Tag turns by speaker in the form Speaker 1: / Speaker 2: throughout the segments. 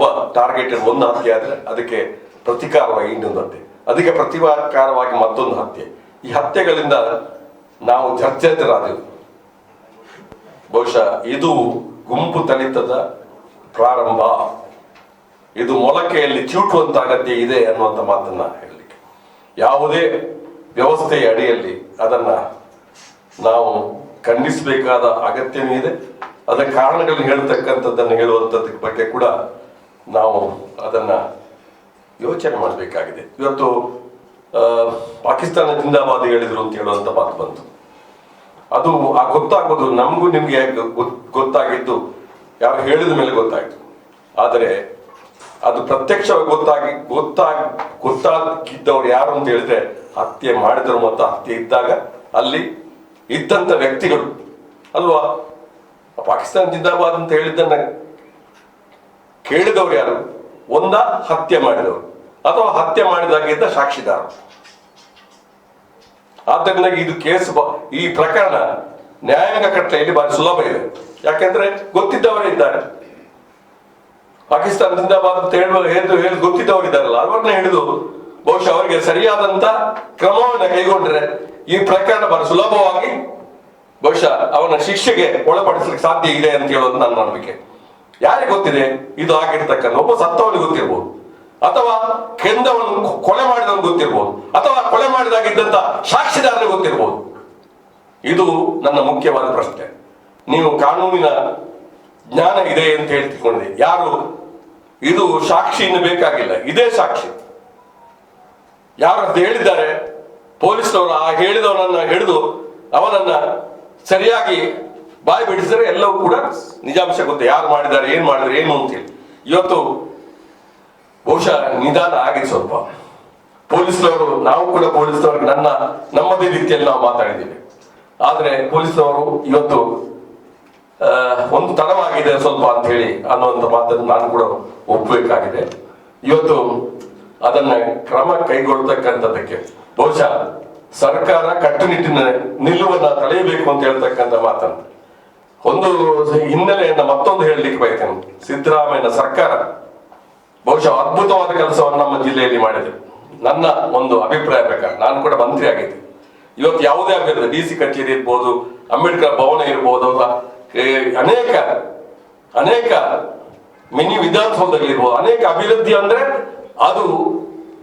Speaker 1: ಒಬ್ಬ ಟಾರ್ಗೆಟೆಡ್ ಒಂದು ಹತ್ಯೆ ಆದ್ರೆ ಅದಕ್ಕೆ ಪ್ರತಿಕಾರವಾಗಿ ಇನ್ನೊಂದು ಹತ್ಯೆ. ಅದಕ್ಕೆ ಪ್ರತಿಕಾರವಾಗಿ ಮತ್ತೊಂದು ಹತ್ಯೆ. ಈ ಹತ್ಯೆಗಳಿಂದ ನಾವು ಚರ್ಚೆತರಾದೆವು ಬಹುಶಃ ಇದು ಗುಂಪು ತಳಿತದ ಪ್ರಾರಂಭ. ಇದು ಮೊಳಕೆಯಲ್ಲಿ ಚೂಟುವಂತ ಅಗತ್ಯ ಇದೆ ಅನ್ನುವಂಥ ಮಾತನ್ನ ಹೇಳಲಿಕ್ಕೆ. ಯಾವುದೇ ವ್ಯವಸ್ಥೆಯ ಅಡಿಯಲ್ಲಿ ಅದನ್ನ ನಾವು ಖಂಡಿಸಬೇಕಾದ ಅಗತ್ಯವೂ ಇದೆ. ಅದರ ಕಾರಣಗಳನ್ನು ಹೇಳ್ತಕ್ಕಂಥದ್ದನ್ನು ಹೇಳುವಂಥದ್ರ ಬಗ್ಗೆ ಕೂಡ ನಾವು ಅದನ್ನ ಯೋಚನೆ ಮಾಡಬೇಕಾಗಿದೆ. ಇವತ್ತು ಪಾಕಿಸ್ತಾನ ಜಿಂದಾಬಾದ್ ಹೇಳಿದ್ರು ಅಂತ ಹೇಳುವಂಥ ಮಾತು ಬಂತು. ಅದು ಆ ಗೊತ್ತಾಗೋದು ನಮಗೂ ನಿಮಗೆ ಗೊತ್ತಾಗಿದ್ದು, ಯಾರು ಹೇಳಿದ ಮೇಲೆ ಗೊತ್ತಾಯಿತು. ಆದರೆ, ಅದು ಪ್ರತ್ಯಕ್ಷವಾಗಿ ಗೊತ್ತಾಗಿ ಗೊತ್ತಾಗಿ, ಗೊತ್ತಾಗಿದ್ದವ್ರು ಯಾರು ಅಂತ ಹೇಳಿದ್ರೆ ಹತ್ಯೆ ಮಾಡಿದರು ಮತ್ತು ಹತ್ಯೆ ಇದ್ದಾಗ ಅಲ್ಲಿ ಇದ್ದಂತ ವ್ಯಕ್ತಿಗಳು ಅಲ್ವಾ? ಪಾಕಿಸ್ತಾನ ಜಿಂದಾಬಾದ್ ಅಂತ ಹೇಳಿದ್ದನ್ನ ಕೇಳಿದವರು ಯಾರು? ಒಂದ ಹತ್ಯೆ ಮಾಡಿದವರು. ಅಥವಾ ಹತ್ಯೆ ಮಾಡಿದಾಗಿದ್ದ ಸಾಕ್ಷಿದಾರ. ಆದ್ದರಿಂದ ಇದು ಕೇಸ್ ಈ ಪ್ರಕರಣ ನ್ಯಾಯಾಂಗ ಕಟ್ಟಲೆಯಲ್ಲಿ ಬಹಳ ಸುಲಭ ಇದೆ. ಯಾಕೆಂದ್ರೆ ಗೊತ್ತಿದ್ದವರೇ ಇದ್ದಾರೆ. ಪಾಕಿಸ್ತಾನ ಹೇಳುವ ಹೇಳಿ ಹೇಳಿ ಗೊತ್ತಿದ್ದವರು ಇದ್ದಾರಲ್ಲ ಅವ್ರನ್ನ ಹಿಡಿದು ಬಹುಶಃ ಅವರಿಗೆ ಸರಿಯಾದಂತ ಕ್ರಮವನ್ನು ಕೈಗೊಂಡ್ರೆ ಈ ಪ್ರಕರಣ ಬಹಳ ಸುಲಭವಾಗಿ ಬಹುಶಃ ಅವನ ಶಿಕ್ಷೆಗೆ ಒಳಪಡಿಸಲಿಕ್ಕೆ ಸಾಧ್ಯ ಇದೆ ಅಂತ ಹೇಳೋದು ನನ್ನ ನಂಬಿಕೆ. ಯಾರಿಗೆ ಗೊತ್ತಿದೆ? ಇದು ಆಗಿರ್ತಕ್ಕಂಥ ಒಬ್ಬ ಸತ್ತವನಿಗೆ ಗೊತ್ತಿರ್ಬೋದು. ಅಥವಾ ಕೆಂದವನು ಕೊಲೆ ಮಾಡಿದವನು ಗೊತ್ತಿರ್ಬೋದು. ಅಥವಾ ಕೊಲೆ ಮಾಡಿದಾಗಿದ್ದಂತ ಸಾಕ್ಷಿದಾರನಿಗೆ ಗೊತ್ತಿರ್ಬೋದು. ಇದು ನನ್ನ ಮುಖ್ಯವಾದ ಪ್ರಶ್ನೆ. ನೀವು ಕಾನೂನಿನ ಜ್ಞಾನ ಇದೆ ಅಂತ ಹೇಳಿ ತಿಳ್ಕೊಂಡಿದೆ ಯಾರು? ಇದು ಸಾಕ್ಷಿ ಇನ್ನು ಬೇಕಾಗಿಲ್ಲ. ಇದೇ ಸಾಕ್ಷಿ. ಯಾರು ಹೇಳಿದ್ದಾರೆ? ಪೊಲೀಸ್ನವರು ಆ ಹೇಳಿದವನನ್ನ ಹಿಡಿದು ಅವನನ್ನ ಸರಿಯಾಗಿ ಬಾಯಿ ಬಿಡಿಸಿದ್ರೆ ಎಲ್ಲವೂ ಕೂಡ ನಿಜಾಂಶ ಗೊತ್ತೆ. ಯಾರು ಮಾಡಿದ್ದಾರೆ, ಏನ್ ಮಾಡಿದ್ರೆ ಏನು ಅಂತೇಳಿ ಇವತ್ತು ಬಹುಶಃ ನಿಧಾನ ಆಗಿದೆ ಸ್ವಲ್ಪ. ಪೊಲೀಸ್ನವರು, ನಾವು ಕೂಡ ಪೊಲೀಸ್ನವ್ರಿಗೆ ನನ್ನ ನಮ್ಮದೇ ರೀತಿಯಲ್ಲಿ ನಾವು ಮಾತಾಡಿದ್ದೀವಿ. ಆದ್ರೆ ಪೊಲೀಸ್ನವರು ಇವತ್ತು ಒಂದು ತಡವಾಗಿದೆ ಸ್ವಲ್ಪ ಅಂತ ಹೇಳಿ ಅನ್ನುವಂತ ಮಾತನ್ನು ನಾನು ಕೂಡ ಒಪ್ಪಬೇಕಾಗಿದೆ. ಇವತ್ತು ಅದನ್ನ ಕ್ರಮ ಕೈಗೊಳ್ತಕ್ಕಂಥದ್ದಕ್ಕೆ ಬಹುಶಃ ಸರ್ಕಾರ ಕಟ್ಟುನಿಟ್ಟಿನ ನಿಲ್ಲುವನ್ನ ತಳೆಯಬೇಕು ಅಂತ ಹೇಳ್ತಕ್ಕಂಥ ಮಾತನ್ನು ಒಂದು ಹಿನ್ನೆಲೆಯನ್ನ ಮತ್ತೊಂದು ಹೇಳಲಿಕ್ಕೆ ಬಯಸ್ತೇನೆ ಸಿದ್ದರಾಮಯ್ಯನ ಸರ್ಕಾರ ಬಹುಶಃ ಅದ್ಭುತವಾದ ಕೆಲಸವನ್ನು ನಮ್ಮ ಜಿಲ್ಲೆಯಲ್ಲಿ ಮಾಡಿದೆ. ನನ್ನ ಒಂದು ಅಭಿಪ್ರಾಯ ಪ್ರಕಾರ, ನಾನು ಕೂಡ ಮಂತ್ರಿ ಆಗಿದ್ದೆ. ಇವತ್ತು ಯಾವುದೇ ಆಗಿರಲಿ ಡಿ ಸಿ ಕಚೇರಿ ಇರ್ಬೋದು, ಅಂಬೇಡ್ಕರ್ ಭವನ ಇರ್ಬೋದು ಅನೇಕ ಅನೇಕ ಮಿನಿ ವಿಧಾನಸೌಧಗಳಿರ್ಬೋದು ಅನೇಕ ಅಭಿವೃದ್ಧಿ ಅಂದ್ರೆ ಅದು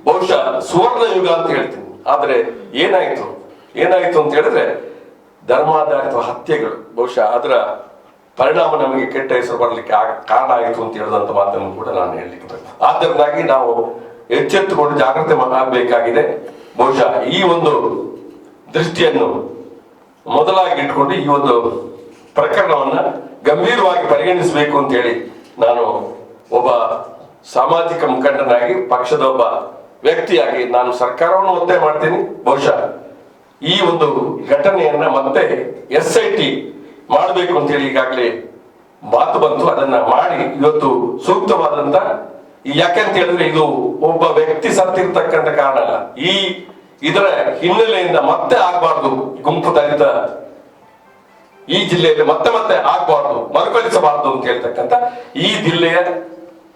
Speaker 1: ಬಹುಶಃ ಸುವರ್ಣ ಯುಗ ಅಂತ ಹೇಳ್ತೀನಿ. ಆದ್ರೆ ಏನಾಯ್ತು? ಏನಾಯ್ತು ಅಂತ ಹೇಳಿದ್ರೆ ಧರ್ಮಾಧಾರಿತ ಹತ್ಯೆಗಳು. ಬಹುಶಃ ಅದರ ಪರಿಣಾಮ ನಮಗೆ ಕೆಟ್ಟ ಹೆಸರು ಬರಲಿಕ್ಕೆ ಕಾರಣ ಆಯಿತು ಅಂತ ಹೇಳಿದಂಥ ಮಾತನ್ನು ಕೂಡ ನಾನು ಹೇಳಲಿಕ್ಕೆ. ಆದ್ದರಿಂದಾಗಿ ನಾವು ಎಚ್ಚೆತ್ತುಕೊಂಡು ಜಾಗ್ರತೆ ಆಗಬೇಕಾಗಿದೆ. ಬಹುಶಃ ಈ ಒಂದು ದೃಷ್ಟಿಯನ್ನು ಮೊದಲಾಗಿ ಇಟ್ಕೊಂಡು ಈ ಒಂದು ಪ್ರಕರಣವನ್ನು ಗಂಭೀರವಾಗಿ ಪರಿಗಣಿಸಬೇಕು ಅಂತ ಹೇಳಿ ನಾನು ಒಬ್ಬ ಸಾಮಾಜಿಕ ಮುಖಂಡನಾಗಿ, ಪಕ್ಷದ ಒಬ್ಬ ವ್ಯಕ್ತಿಯಾಗಿ ನಾನು ಸರ್ಕಾರವನ್ನು ಒತ್ತಾಯ ಮಾಡ್ತೀನಿ. ಬಹುಶಃ ಈ ಒಂದು ಘಟನೆಯನ್ನ ಮತ್ತೆ ಎಸ್ ಐ ಟಿ ಮಾಡಬೇಕು ಅಂತ ಹೇಳಿ ಈಗಾಗಲೇ ಮಾತು ಬಂತು. ಅದನ್ನ ಮಾಡಿ ಇವತ್ತು ಸೂಕ್ತವಾದಂತ ಯಾಕೆಂತ ಹೇಳಿದ್ರೆ ಇದು ಒಬ್ಬ ವ್ಯಕ್ತಿ ಸತ್ತಿರ್ತಕ್ಕಂಥ ಕಾರಣ ಅಲ್ಲ. ಈ ಇದರ ಹಿನ್ನೆಲೆಯಿಂದ ಮತ್ತೆ ಆಗಬಾರ್ದು. ಗುಂಪು ದಲಿತ ಈ ಜಿಲ್ಲೆಯಲ್ಲಿ ಮತ್ತೆ ಮತ್ತೆ ಆಗಬಾರ್ದು. ಮರುಕಳಿಸಬಾರ್ದು ಅಂತ ಹೇಳ್ತಕ್ಕಂಥ ಈ ಜಿಲ್ಲೆಯ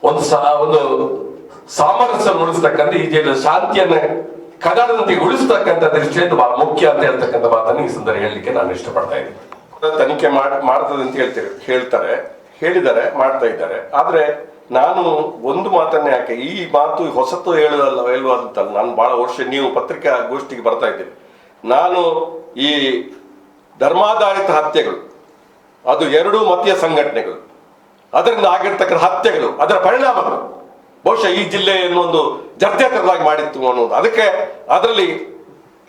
Speaker 1: ಒಂದು ಒಂದು ಸಾಮರಸ್ಯ ಉಳಿಸ್ತಕ್ಕಂಥ ಈ ಜಿಲ್ಲೆಯ ಶಾಂತಿಯನ್ನ ಕದಡದಂತೆ ಉಳಿಸ್ತಕ್ಕಂಥ ದೃಷ್ಟಿಯಿಂದ ಬಹಳ ಮುಖ್ಯ ಅಂತ ಹೇಳ್ತಕ್ಕಂಥ ಮಾತನ್ನು ಈ ಸಂದರ್ಭ ಹೇಳಲಿಕ್ಕೆ ನಾನು ಇಷ್ಟಪಡ್ತಾ ಇದ್ದೀನಿ. ತನಿಖೆ ಮಾಡ್, ಮಾಡ್ತದೆ ಅಂತ ಹೇಳ್ತೀರಿ ಹೇಳ್ತಾರೆ, ಹೇಳಿದ್ದಾರೆ, ಮಾಡ್ತಾ ಇದ್ದಾರೆ. ಆದ್ರೆ ನಾನು ಒಂದು ಮಾತನ್ನೇ ಯಾಕೆ, ಈ ಮಾತು ಹೊಸತು ಹೇಳುವಲ್ಲ ಹೇಳುವಂತಲ್ಲ, ನಾನು ಬಹಳ ವರ್ಷ ನೀವು ಪತ್ರಿಕಾ ಗೋಷ್ಠಿಗೆ ಬರ್ತಾ ಇದ್ದೀನಿ. ನಾನು ಈ ಧರ್ಮಾಧಾರಿತ ಹತ್ಯೆಗಳು, ಅದು ಎರಡೂ ಮತೀಯ ಸಂಘಟನೆಗಳು, ಅದರಿಂದ ಆಗಿರ್ತಕ್ಕಂಥ ಹತ್ಯೆಗಳು, ಅದರ ಪರಿಣಾಮಗಳು ಬಹುಶಃ ಈ ಜಿಲ್ಲೆಯನ್ನು ಒಂದು ಜರ್ಜಾತರವಾಗಿ ಮಾಡಿತ್ತು ಅನ್ನೋದು. ಅದಕ್ಕೆ ಅದರಲ್ಲಿ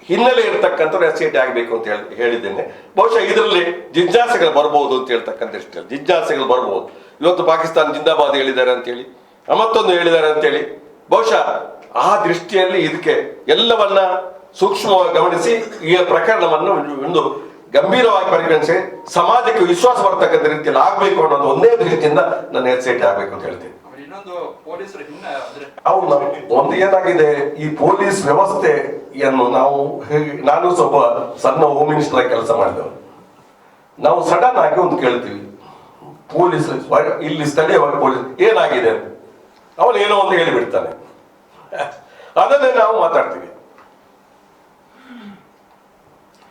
Speaker 1: ಹಿನ್ನೆಲೆ ಇರತಕ್ಕಂಥವ್ರು ಎಸ್ ಟಿ ಆಗಬೇಕು ಅಂತ ಹೇಳಿ ಹೇಳಿದ್ದೇನೆ. ಬಹುಶಃ ಇದರಲ್ಲಿ ಜಿಜ್ಞಾಸೆಗಳು ಬರಬಹುದು ಅಂತ ಹೇಳ್ತಕ್ಕಂಥ ಇಷ್ಟ ಜಿಜ್ಞಾಸೆಗಳು ಬರಬಹುದು ಇವತ್ತು ಪಾಕಿಸ್ತಾನ ಜಿಂದಾಬಾದ್ ಹೇಳಿದ್ದಾರೆ ಅಂತೇಳಿ ಮತ್ತೊಂದು ಹೇಳಿದ್ದಾರೆ ಅಂತೇಳಿ ಬಹುಶಃ ಆ ದೃಷ್ಟಿಯಲ್ಲಿ ಇದಕ್ಕೆ ಎಲ್ಲವನ್ನ ಸೂಕ್ಷ್ಮವಾಗಿ ಗಮನಿಸಿ, ಈ ಪ್ರಕರಣವನ್ನು ಒಂದು ಗಂಭೀರವಾಗಿ ಪರಿಗಣಿಸಿ, ಸಮಾಜಕ್ಕೆ ವಿಶ್ವಾಸ ಬರ್ತಕ್ಕಂಥ ರೀತಿಯಲ್ಲಿ ಆಗಬೇಕು ಅನ್ನೋದು ಒಂದೇ ದೃಷ್ಟಿಯಿಂದ ನನ್ನ ಎಸ್ ಸಿ ಟಿ ಆಗಬೇಕು ಅಂತ ಹೇಳ್ತೀನಿ.
Speaker 2: ಇನ್ನೊಂದು ಪೊಲೀಸರು
Speaker 1: ಒಂದು ಏನಾಗಿದೆ, ಈ ಪೊಲೀಸ್ ವ್ಯವಸ್ಥೆಯನ್ನು ನಾವು ನಾನು ಸ್ವಲ್ಪ ಸಣ್ಣ ಹೋಮ್ ಮಿನಿಸ್ಟರ್ ಕೆಲಸ ಮಾಡಿದವರು ನಾವು ಸಡನ್ ಆಗಿ ಒಂದು ಕೇಳ್ತೀವಿ, ಪೊಲೀಸ್, ಇಲ್ಲಿ ಸ್ಥಳೀಯವಾಗಿ ಪೊಲೀಸ್, ಏನಾಗಿದೆ ಅವನು ಏನೋ ಒಂದು ಹೇಳಿಬಿಡ್ತಾನೆ. ಅದನ್ನೇ ನಾವು ಮಾತಾಡ್ತೀವಿ.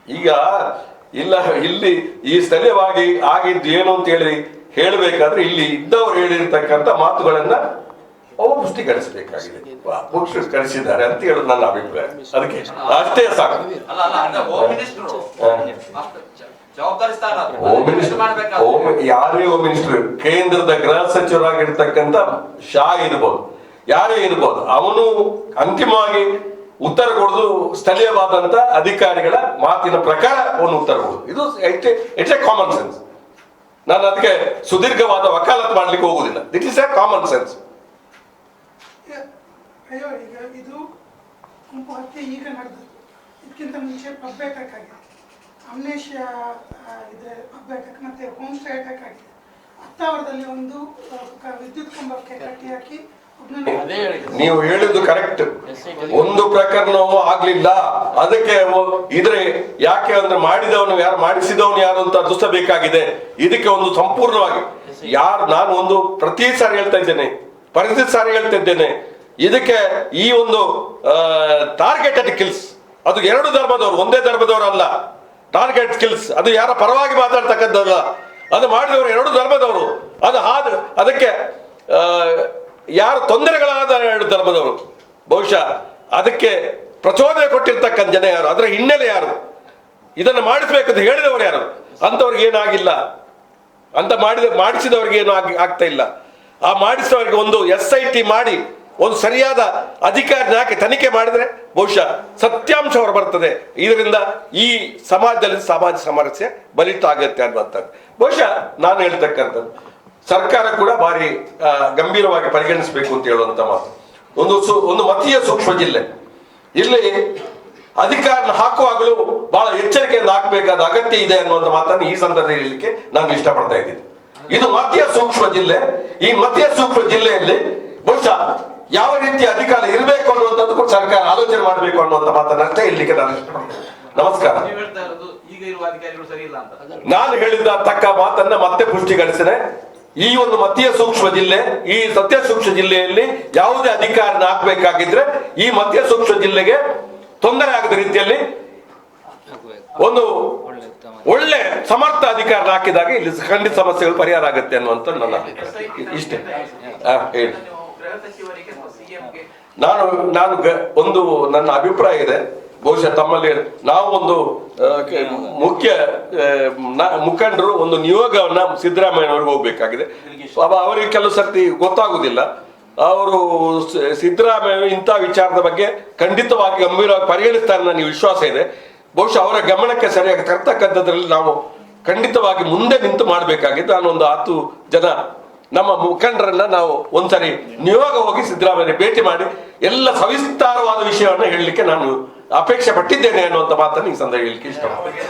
Speaker 1: ಈಗ, ಇಲ್ಲ, ಇಲ್ಲಿ ಈ ಸ್ಥಳೀಯವಾಗಿ ಆಗಿದ್ದು ಏನು ಅಂತ ಹೇಳಿ ಹೇಳಬೇಕಾದ್ರೆ ಇಲ್ಲಿ ಇದ್ದವರು ಹೇಳಿರ್ತಕ್ಕಂಥ ಮಾತುಗಳನ್ನ ಅವು ಪುಷ್ಟೀಕರಿಸಬೇಕಾಗಿದೆ. ಪುಷ್ಟೀಕರಿಸಿದ್ದಾರೆ ಅಂತ ಹೇಳೋದು ನನ್ನ ಅಭಿಪ್ರಾಯ. ಅದಕ್ಕೆ ಅಷ್ಟೇ ಸಾಕು. ಯಾರೇ ಹೋಮ್ ಮಿನಿಸ್ಟರ್ ಕೇಂದ್ರದ ಗೃಹ ಸಚಿವರಾಗಿರ್ತಕ್ಕಂಥ ಶಾ ಇರ್ಬೋದು. ಯಾರೇ ಇರ್ಬೋದು ಅವನು ಅಂತಿಮವಾಗಿ ಉತ್ತರ ಕೊಡೋದು ಸ್ಥಳೀಯವಾದಂತ ಅಧಿಕಾರಿಗಳ ಮಾತಿನ ಪ್ರಕಾರ ಅವನು ಉತ್ತರ ಕೊಡೋದು ಇದು ಇಟ್ಸ್ ಎ ಕಾಮನ್ ಸೆನ್ಸ್ ನಾನು ಅದಕ್ಕೆ ಸುದೀರ್ಘವಾದ ವಕಾಲತ್ ಮಾಡ್ಲಿಕ್ಕೆ ಹೋಗುದಿಲ್ಲ this is a common sense
Speaker 3: ಅಯ್ಯೋ ಈಗ ಇದು ಗುಂಪು ಹತ್ಯೆ ಈಗ ನಡೆದು ಇದಕ್ಕಿಂತ ಮುಂಚೆ ಪಬ್ ಅಟ್ಯಾಕ್ ಆಗಿದೆ. ಅಮ್ನೇಷ್ಯಾ ಇದೆ ಅಟ್ಯಾಕ್ ಮತ್ತೆ ಹೋಮ್ ಸ್ಟೇ ಅಟ್ಯಾಕ್ ಆಗಿದೆ. ಹತ್ತಾವರದಲ್ಲಿ ಒಂದು ವಿದ್ಯುತ್ ಕಂಬಕ್ಕೆ ಕಟ್ಟಿ ಹಾಕಿ
Speaker 1: ನೀವು ಹೇಳಿದ್ದು ಕರೆಕ್ಟ್ ಒಂದು ಪ್ರಕರಣವೂ ಆಗ್ಲಿಲ್ಲ. ಅದಕ್ಕೆ ಇದ್ರೆ ಯಾಕೆ ಅಂದ್ರೆ ಮಾಡಿದವನು ಯಾರು, ಮಾಡಿಸಿದವನು ಯಾರು ಅಂತ ದುಸ್ತಬೇಕಾಗಿದೆ ಇದಕ್ಕೆ ಒಂದು ಸಂಪೂರ್ಣವಾಗಿ ಯಾರು, ನಾನು ಒಂದು ಪ್ರತಿ ಸಾರಿ ಹೇಳ್ತಾ ಇದ್ದೇನೆ ಪ್ರತಿ ಸಾರಿ ಹೇಳ್ತಾ ಇದ್ದೇನೆ. ಇದಕ್ಕೆ ಈ ಒಂದು ಟಾರ್ಗೆಟೆಡ್ ಕಿಲ್ಸ್ ಅದು ಎರಡು ಧರ್ಮದವರು, ಒಂದೇ ಧರ್ಮದವರು ಅಲ್ಲ. ಟಾರ್ಗೆಟ್ ಕಿಲ್ಸ್ ಅದು ಯಾರ ಪರವಾಗಿ ಮಾತಾಡ್ತಕ್ಕಂಥದ್ದಲ್ಲ. ಅದು ಮಾಡಿದವರು ಎರಡು ಧರ್ಮದವರು. ಅದು ಹಾದ, ಅದಕ್ಕೆ ಯಾರು ತೊಂದರೆಗಳಾದ ಎರಡು ಧರ್ಮದವರು. ಬಹುಶಃ ಅದಕ್ಕೆ ಪ್ರಚೋದನೆ ಕೊಟ್ಟಿರ್ತಕ್ಕಂಥ ಜನ ಯಾರು? ಅದರ ಹಿನ್ನೆಲೆ ಯಾರು? ಇದನ್ನು ಮಾಡಿಸ್ಬೇಕಂತ ಹೇಳಿದವರು ಯಾರು? ಅಂಥವ್ರಿಗೆ ಏನಾಗಿಲ್ಲ. ಅಂತ ಮಾಡಿದ, ಮಾಡಿಸಿದವ್ರಿಗೆ ಏನು ಆಗಿ, ಆಗ್ತಾ ಇಲ್ಲ. ಆ ಮಾಡಿಸಿದವರಿಗೆ ಒಂದು ಎಸ್ ಐ ಟಿ ಮಾಡಿ, ಒಂದು ಸರಿಯಾದ ಅಧಿಕಾರಿ ಹಾಕಿ ತನಿಖೆ ಮಾಡಿದ್ರೆ ಬಹುಶಃ ಸತ್ಯಾಂಶ ಹೊರ ಬರ್ತದೆ. ಇದರಿಂದ ಈ ಸಮಾಜದಲ್ಲಿ ಸಮಾಜ ಸಮರಸ್ಯೆ ಬಲಿತ ಆಗುತ್ತೆ ಅನ್ನುವಂಥದ್ದು. ಬಹುಶಃ ನಾನು ಹೇಳ್ತಕ್ಕಂಥದ್ದು. ಸರ್ಕಾರ ಕೂಡ ಭಾರಿ ಗಂಭೀರವಾಗಿ ಪರಿಗಣಿಸಬೇಕು ಅಂತ ಹೇಳುವಂತ ಮಾತು. ಒಂದು ಸು- ಒಂದು ಮತೀಯ ಸೂಕ್ಷ್ಮ ಜಿಲ್ಲೆ. ಇಲ್ಲಿ ಅಧಿಕಾರನ ಹಾಕುವಾಗಲೂ ಬಹಳ ಎಚ್ಚರಿಕೆಯಿಂದ ಹಾಕಬೇಕಾದ ಅಗತ್ಯ ಇದೆ ಅನ್ನುವಂಥ ಮಾತನ್ನು ಈ ಸಂದರ್ಭದಲ್ಲಿ ಹೇಳಲಿಕ್ಕೆ ನಾನು ಇಷ್ಟಪಡ್ತಾ ಇದ್ದೀನಿ. ಇದು ಮತೀಯ ಸೂಕ್ಷ್ಮ ಜಿಲ್ಲೆ. ಈ ಮತೀಯ ಸೂಕ್ಷ್ಮ ಜಿಲ್ಲೆಯಲ್ಲಿ ಬಹುಶಃ ಯಾವ ರೀತಿಯ ಅಧಿಕಾರ ಇರಬೇಕು ಅನ್ನುವಂಥದ್ದು ಕೂಡ ಸರ್ಕಾರ ಆಲೋಚನೆ ಮಾಡಬೇಕು ಅನ್ನುವಂಥ ಮಾತನ್ನು ಅಷ್ಟೇ ಇಲ್ಲಿಗೆ ನಾನು ಇಷ್ಟಪಡ್ತೇನೆ. ನಮಸ್ಕಾರ. ನಾನು ಹೇಳಿದ ತಕ್ಕ ಮಾತನ್ನ ಮತ್ತೆ ಪುಷ್ಟೀಕರಿಸಿದೆ ಈ ಒಂದು ಮತೀಯ ಸೂಕ್ಷ್ಮ ಜಿಲ್ಲೆ ಈ ಸತ್ಯ ಸೂಕ್ಷ್ಮ ಜಿಲ್ಲೆಯಲ್ಲಿ ಯಾವುದೇ ಅಧಿಕಾರನ ಹಾಕ್ಬೇಕಾಗಿದ್ರೆ ಈ ಮತೀಯ ಸೂಕ್ಷ್ಮ ಜಿಲ್ಲೆಗೆ ತೊಂದರೆ ಆಗದ ರೀತಿಯಲ್ಲಿ ಒಂದು ಒಳ್ಳೆ ಸಮರ್ಥ ಅಧಿಕಾರ ಹಾಕಿದಾಗ ಇಲ್ಲಿ ಖಂಡಿತ ಸಮಸ್ಯೆಗಳು ಪರಿಹಾರ ಆಗುತ್ತೆ ಅನ್ನುವಂತ ನನ್ನ ಅಭಿಪ್ರಾಯ. ಇಷ್ಟೇ. ಹೇಳಿ. ನಾನು ನಾನು ಒಂದು ನನ್ನ ಅಭಿಪ್ರಾಯ ಇದೆ. ಬಹುಶಃ ತಮ್ಮಲ್ಲಿ ನಾವು ಒಂದು ಮುಖ್ಯ ಮುಖಂಡರು ಒಂದು ನಿಯೋಗವನ್ನ ಸಿದ್ದರಾಮಯ್ಯನವ್ರಿಗೆ ಹೋಗ್ಬೇಕಾಗಿದೆ. ಅವರಿಗೆ ಕೆಲವು ಸರ್ತಿ ಗೊತ್ತಾಗುದಿಲ್ಲ. ಅವರು ಸಿದ್ದರಾಮಯ್ಯ ಇಂಥ ವಿಚಾರದ ಬಗ್ಗೆ ಖಂಡಿತವಾಗಿ ಗಂಭೀರವಾಗಿ ಪರಿಗಣಿಸ್ತಾರೆ ನನಗೆ ವಿಶ್ವಾಸ ಇದೆ. ಬಹುಶಃ ಅವರ ಗಮನಕ್ಕೆ ಸರಿಯಾಗಿ ತರ್ತಕ್ಕಂಥದ್ರಲ್ಲಿ ನಾವು ಖಂಡಿತವಾಗಿ ಮುಂದೆ ನಿಂತು ಮಾಡಬೇಕಾಗಿದ್ದು ನಾನು ಒಂದು ಹತ್ತು ಜನ ನಮ್ಮ ಮುಖಂಡರನ್ನ ನಾವು ಒಂದ್ಸರಿ ನಿಯೋಗ ಹೋಗಿ ಸಿದ್ದರಾಮಯ್ಯ ಭೇಟಿ ಮಾಡಿ ಎಲ್ಲ ಸವಿಸ್ತಾರವಾದ ವಿಷಯವನ್ನ ಹೇಳಲಿಕ್ಕೆ ನಾನು ಅಪೇಕ್ಷೆ ಪಟ್ಟಿದ್ದೇನೆ ಅನ್ನುವಂಥ ಮಾತನ್ನು ಈ ಸಂದರ್ಭ ಹೇಳಲಿಕ್ಕೆ ಇಷ್ಟಪಡ್ತೇನೆ